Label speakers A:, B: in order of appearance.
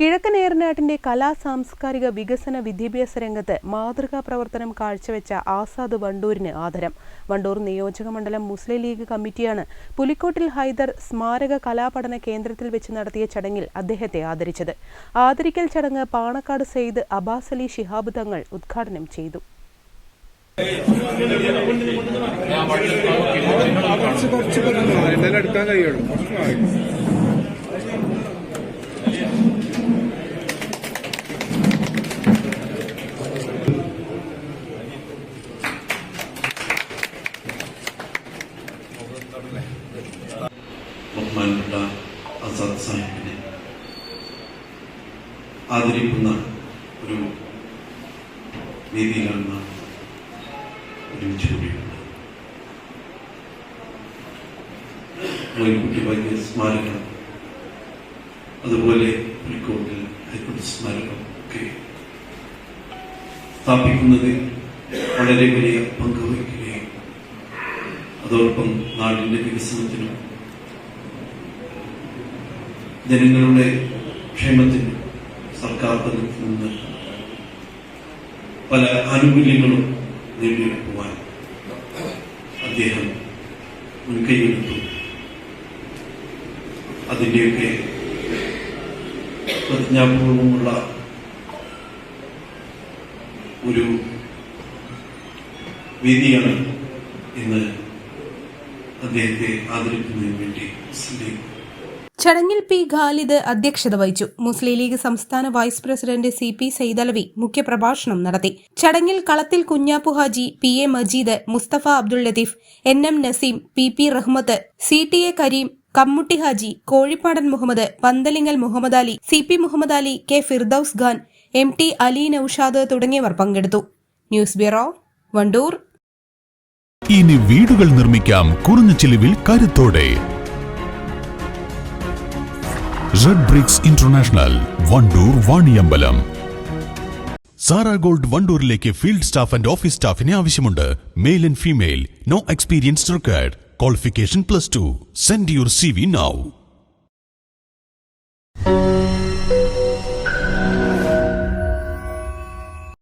A: കിഴക്കൻ ഏറനാട്ടിന്റെ കലാ സാംസ്കാരിക വികസന വിദ്യാഭ്യാസ രംഗത്ത് മാതൃകാ പ്രവർത്തനം കാഴ്ചവെച്ച ആസാദ് വണ്ടൂരിന് ആദരം. വണ്ടൂർ നിയോജക മണ്ഡലം മുസ്ലിം ലീഗ് കമ്മിറ്റിയാണ് പുലിക്കോട്ടിൽ ഹൈദർ സ്മാരക കലാപഠന കേന്ദ്രത്തിൽ വെച്ച് നടത്തിയ ചടങ്ങിൽ അദ്ദേഹത്തെ ആദരിച്ചത്. ആദരിക്കൽ ചടങ്ങ് പാണക്കാട് സെയ്ദ് അബാസ് അലി ശിഹാബ് തങ്ങൾ ഉദ്ഘാടനം ചെയ്തു.
B: എന്തായാലും എടുക്കാൻ കഴിയുള്ളൂ.
C: ബഹുമാനപ്പെട്ട ആസാദ് സാഹിബിനെ ആദരിക്കുന്ന ഒരു വേദിയിലാണ് നാം ഒരുമിച്ച് കൂടിയുള്ളത് ഭാഗ്യ വൈദ്യ സ്മാരകം അതുപോലെ ഹൈക്കോടതി സ്മാരകം ഒക്കെ സ്ഥാപിക്കുന്നതിൽ വളരെ വലിയ പങ്ക് വഹിക്കുകയും അതോടൊപ്പം നാടിന്റെ വികസനത്തിനും ജനങ്ങളുടെ ക്ഷേമത്തിന് സർക്കാർ നിന്ന് പല ആനുകൂല്യങ്ങളും നേടിയെടുക്കുവാൻ അദ്ദേഹം മുൻകൈയെടുത്തു അതിന്റെയൊക്കെ പ്രതിജ്ഞാപൂർവമുള്ള ഒരു വേദിയാണ് ഇന്ന് അദ്ദേഹത്തെ ആദരിക്കുന്നതിന് വേണ്ടി മുസ്ലിം
D: ചടങ്ങിൽ പി ഖാലിദ് അധ്യക്ഷത വഹിച്ചു. മുസ്ലിം ലീഗ് സംസ്ഥാന vice president C P Saithalavi മുഖ്യപ്രഭാഷണം നടത്തി. ചടങ്ങിൽ Kalathil Kunhappu Haji P A Majeed Musthafa Abdul Latheef N M Naseem P P Rahmath C T A Kareem Kammutty Haji Kozhippadan Muhammed Panthalingal Muhammed Ali C P Muhammed Ali K Firdous Khan M T Ali Noushad തുടങ്ങിയവർ പങ്കെടുത്തു. News bureau Wandoor.
E: ഇനി വീടുകൾ നിർമ്മിക്കാം കുറഞ്ഞ ചിലവിൽ കരുത്തോടെ. Red bricks international Wandoor Vaniyambalam Sara gold വണ്ടൂരിലേക്ക് field staff and office സ്റ്റാഫിനെ ആവശ്യമുണ്ട്. Male and female no experience required qualification plus two send your C V now